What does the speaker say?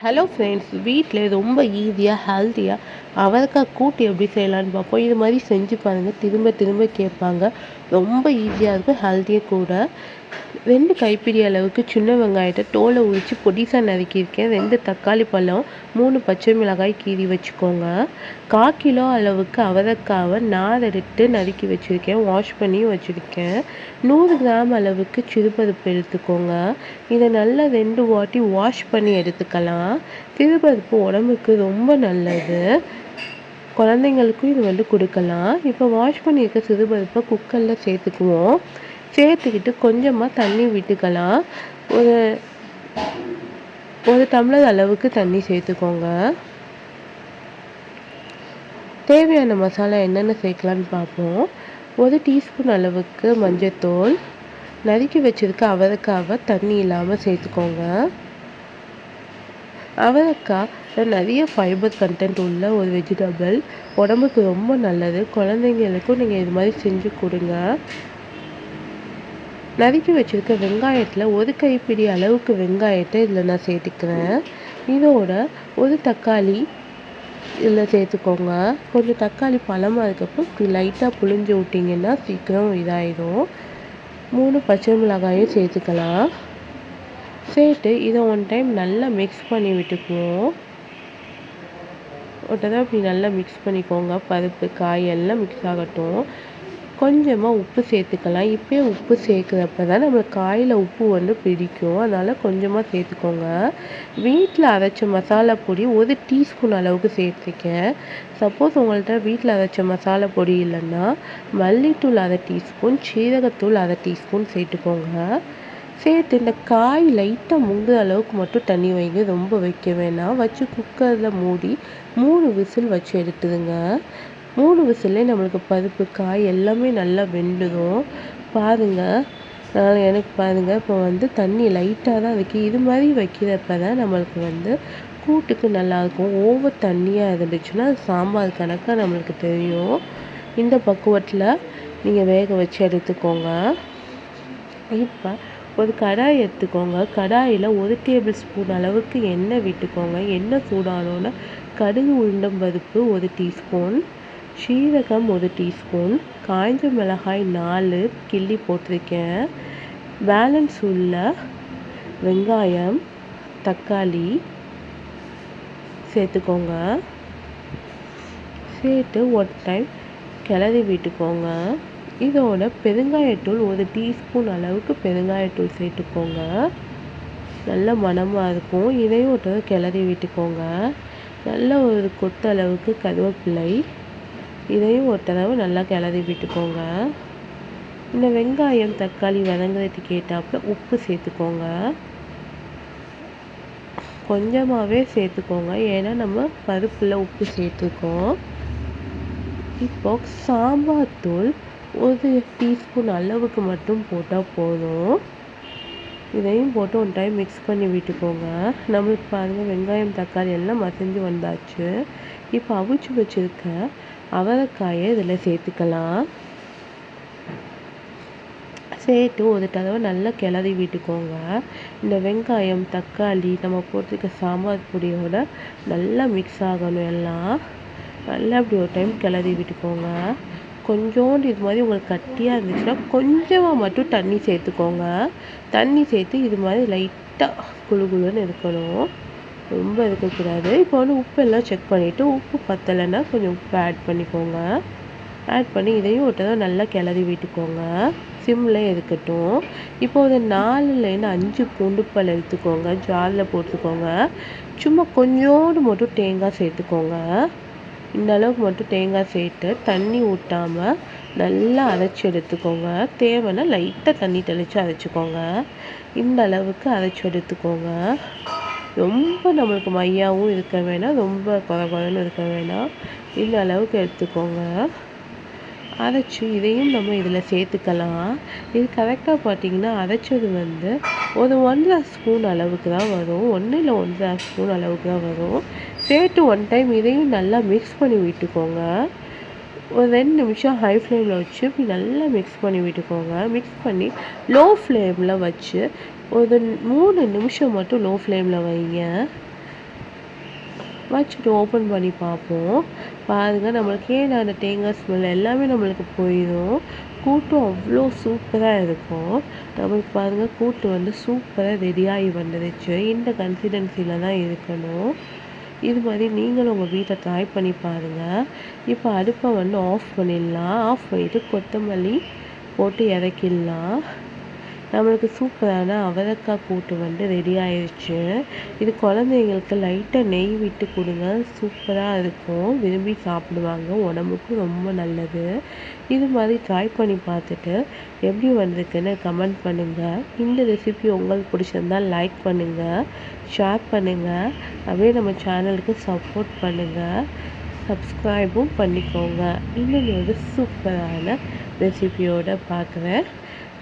Hello friends வீட்டில் ரொம்ப ஈஸியாக ஹெல்த்தியாக அவரைக்காய் கூட்டு எப்படி செய்யலான்னு பார்ப்போம். இது மாதிரி செஞ்சு பாருங்கள் திரும்ப திரும்ப கேட்பாங்க. ரொம்ப ஈஸியாக இருக்கும் ஹெல்த்தியாக கூட. ரெண்டு கைப்பிடி அளவுக்கு சின்ன வெங்காயத்தை தோலை உரித்து பொடிசாக நறுக்கியிருக்கேன். ரெண்டு தக்காளி பழம் மூணு பச்சை மிளகாய் கீறி வச்சுக்கோங்க. கால் கிலோ அளவுக்கு அவரைக்காவை நார் எடுத்து நறுக்கி வச்சுருக்கேன். வாஷ் பண்ணி வச்சுருக்கேன். நூறு கிராம் அளவுக்கு சிறுபருப்பு எடுத்துக்கோங்க. இதை நல்லா ரெண்டு வாட்டி வாஷ் பண்ணி எடுத்துக்கலாம். சிறுபருப்பு உடம்புக்கு ரொம்ப நல்லது. குழந்தைங்களுக்கும் இது வந்து கொடுக்கலாம். இப்போ வாஷ் பண்ணியிருக்க சிறுபருப்பை குக்கரில் சேர்த்துக்குவோம். சேர்த்துக்கிட்டு கொஞ்சமாக தண்ணி விட்டுக்கலாம். ஒரு ஒரு டம்ளர் அளவுக்கு தண்ணி சேர்த்துக்கோங்க. தேவையான மசாலா என்னென்ன சேர்க்கலான்னு பார்ப்போம். ஒரு டீஸ்பூன் அளவுக்கு மஞ்சத்தூள். நறுக்கி வச்சுருக்க அவரைக்காவை தண்ணி இல்லாமல் சேர்த்துக்கோங்க. அவரைக்காய் நிறைய ஃபைபர் கண்டென்ட் உள்ள ஒரு வெஜிடபிள் உடம்புக்கு ரொம்ப நல்லது. குழந்தைங்களுக்கும் நீங்கள் இது மாதிரி செஞ்சு கொடுங்க. நறுக்கி வச்சுருக்க வெங்காயத்தில் ஒரு கைப்பிடி அளவுக்கு வெங்காயத்தை இதில் நான் சேர்த்துக்கிறேன். இதோட ஒரு தக்காளி இதில் சேர்த்துக்கோங்க. கொஞ்சம் தக்காளி பழமாக இருக்கப்போ லைட்டாக புழிஞ்சு விட்டிங்கன்னா சீக்கிரம் இதாகிடும் மூணு பச்சை மிளகாயும் சேர்த்துக்கலாம். சேர்த்து இதை ஒன் டைம் நல்லா மிக்ஸ் பண்ணி விட்டுக்குவோம் ஒரு தடவை இப்படி நல்லா மிக்ஸ் பண்ணிக்கோங்க. பருப்பு காய் எல்லாம் மிக்ஸ் ஆகட்டும். கொஞ்சமாக உப்பு சேர்த்துக்கலாம். இப்போயே உப்பு சேர்க்குறப்ப தான் நம்மளுக்கு காயில் உப்பு வந்து பிடிக்கும். அதனால் கொஞ்சமாக சேர்த்துக்கோங்க. வீட்டில் அரைச்ச மசாலா பொடி ஒரு டீஸ்பூன் அளவுக்கு சேர்த்துக்கேன். சப்போஸ் உங்கள்கிட்ட வீட்டில் அரைச்ச மசாலா பொடி இல்லைன்னா மல்லித்தூள் அரை டீஸ்பூன் சீரகத்தூள் அரை டீஸ்பூன் சேர்த்துக்கோங்க. சேர்த்து இந்த காய் லைட்டாக முங்குற அளவுக்கு மட்டும் தண்ணி வைங்க. ரொம்ப வைக்க வேணாம். வச்சு குக்கரில் மூடி மூணு விசில் வச்சு எடுத்துடுங்க. மூணு விசிலே நம்மளுக்கு பருப்பு காய் எல்லாமே நல்லா வெந்துடும். பாருங்கள் எனக்கு பாருங்கள் இப்போ வந்து தண்ணி லைட்டாக தான் இருக்குது இது மாதிரி வைக்கிறப்ப தான் நம்மளுக்கு வந்து கூட்டுக்கு நல்லாயிருக்கும் ஓவர் தண்ணியாக இருந்துச்சுன்னா சாம்பார் கணக்காக நம்மளுக்கு தெரியும். இந்த பக்குவத்தில் நீங்கள் வேக வச்சு எடுத்துக்கோங்க. இப்போ ஒரு கடாய் எடுத்துக்கோங்க. கடாயில் ஒரு டேபிள் ஸ்பூன் அளவுக்கு எண்ணெய் விட்டுக்கோங்க. எண்ணெய் சூடானோன்னு கடுகு உளுந்தம் பருப்பு ஒரு டீஸ்பூன் சீரகம் ஒரு டீஸ்பூன் காய்ந்த மிளகாய் நாலு கிள்ளி போட்டிருக்கேன். பேலன்ஸ் உள்ள வெங்காயம் தக்காளி சேர்த்துக்கோங்க. சேர்த்து ஒரு டைம் கிளறி விட்டுக்கோங்க. இதோட பெருங்காயத்தூள் ஒரு டீஸ்பூன் அளவுக்கு பெருங்காயத்தூள் சேர்த்துக்கோங்க. நல்ல மணமாக இருக்கும். இதையும் ஒரு கிளறி விட்டுக்கோங்க. நல்ல ஒரு கொத்து அளவுக்கு கருவேப்பிலை. இதையும் ஒரு தடவை நல்லா கிளறி விட்டுக்கோங்க. இந்த வெங்காயம் தக்காளி வதங்குறதுக்கு ஏற்றாப்புல உப்பு சேர்த்துக்கோங்க. கொஞ்சமாகவே சேர்த்துக்கோங்க. ஏன்னா நம்ம பருப்பில் உப்பு சேர்த்துருக்கோம். இப்போ சாம்பார் தூள் ஒரு டீஸ்பூன் அளவுக்கு மட்டும் போட்டால் போதும். இதையும் போட்டு ஒன் டைம் மிக்ஸ் பண்ணி விட்டுக்கோங்க. நம்மளுக்கு பாருங்கள் வெங்காயம் தக்காளி எல்லாம் மசிஞ்சு வந்தாச்சு. இப்போ அவிச்சு வச்சுருக்க அவரைக்காயை இதில் சேர்த்துக்கலாம். சேர்த்து ஒரு தடவை நல்லா கிளறி விட்டுக்கோங்க. இந்த வெங்காயம் தக்காளி நம்ம போட்டிருக்க சாம்பார் பொடியோட நல்லா மிக்ஸ் ஆகணும் எல்லாம். நல்லா அப்படி ஒரு டைம் கிளறி விட்டுக்கோங்க. கொஞ்சோண்டு இது மாதிரி உங்களுக்கு கட்டியாக இருந்துச்சுன்னா கொஞ்சமாக மட்டும் தண்ணி சேர்த்துக்கோங்க. தண்ணி சேர்த்து இது மாதிரி லைட்டாக குழு குழுன்னு இருக்கணும் ரொம்ப இருக்கக்கூடாது இப்போ வந்து உப்பு எல்லாம் செக் பண்ணிவிட்டு உப்பு பத்தலைன்னா கொஞ்சம் உப்பு ஆட் பண்ணிக்கோங்க. ஆட் பண்ணி இதையும் ஒரு தடவை நல்லா கிளறி விட்டுக்கோங்க. சிம்மில் இருக்கட்டும் இப்போ ஒரு நாலுலேருந்து அஞ்சு பூண்டு பல் எடுத்துக்கோங்க. ஜாரில் போட்டுக்கோங்க. சும்மா கொஞ்சோண்டு மட்டும் தேங்காய் சேர்த்துக்கோங்க. இந்த அளவுக்கு மட்டும் தேங்காய் சேர்த்து தண்ணி ஊற்றாமல் நல்லா அரைச்சி எடுத்துக்கோங்க. தேவைன்னா லைட்டாக தண்ணி தெளித்து அரைச்சிக்கோங்க. இந்த அளவுக்கு அரைச்சி எடுத்துக்கோங்க. ரொம்ப நம்மளுக்கு மையாகவும் இருக்க வேணாம் ரொம்ப கொர கொரன்னு இருக்க வேணாம். இந்த அளவுக்கு எடுத்துக்கோங்க. அரைச்சி இதையும் நம்ம இதில் சேர்த்துக்கலாம். இது கரெக்டாக பார்த்தீங்கன்னா அரைச்சது வந்து ஒரு ஒன்றரை ஸ்பூன் அளவுக்கு தான் வரும். ஒன்றில் ஒன்றரை ஸ்பூன் அளவுக்கு தான் வரும். சேர்த்து ஒன் டைம் இதையும் நல்லா மிக்ஸ் பண்ணி விட்டுக்கோங்க. ஒரு ரெண்டு நிமிஷம் ஹை ஃப்ளேமில் வச்சு இப்படி நல்லா மிக்ஸ் பண்ணி விட்டுக்கோங்க. மிக்ஸ் பண்ணி லோ ஃப்ளேமில் வச்சு ஒரு மூணு நிமிஷம் மட்டும் லோ ஃப்ளேமில் வைங்க. வச்சுட்டு ஓப்பன் பண்ணி பார்ப்போம். பாருங்கள் நம்மளுக்கே அந்த தேங்காய் ஸ்மெல் எல்லாமே நம்மளுக்கு போயிடும். கூட்டும் அவ்வளோ சூப்பராக இருக்கும். நம்மளுக்கு பாருங்கள் கூட்டு வந்து சூப்பராக ரெடியாகி வந்துடுச்சு இந்த கன்சிடென்சியில் தான் இருக்கணும். இது மாதிரி நீங்களும் உங்கள் வீட்டை ட்ரை பண்ணி பாருங்கள் இப்போ அடுப்பை வந்து ஆஃப் பண்ணிடலாம். ஆஃப் பண்ணிவிட்டு கொத்தமல்லி போட்டு இறக்கிடலாம். நம்மளுக்கு சூப்பரான அவரைக்காய் கூட்டு வந்து ரெடி ஆயிடுச்சு இது குழந்தைங்களுக்கு லைட்டாக நெய் விட்டு கொடுங்க. சூப்பராக இருக்கும். விரும்பி சாப்பிடுவாங்க. உடம்புக்கும் ரொம்ப நல்லது. இது மாதிரி ட்ரை பண்ணி பார்த்துட்டு எப்படி வந்திருக்குன்னு கமெண்ட் பண்ணுங்கள் இந்த ரெசிபி உங்களுக்கு பிடிச்சிருந்தால் லைக் பண்ணுங்கள் ஷேர் பண்ணுங்கள் அப்படியே நம்ம சேனலுக்கு சப்போர்ட் பண்ணுங்கள் சப்ஸ்கிரைபும் பண்ணிக்கோங்க. இன்னொன்று ஒரு சூப்பரான ரெசிபியோடு பார்க்குறேன்.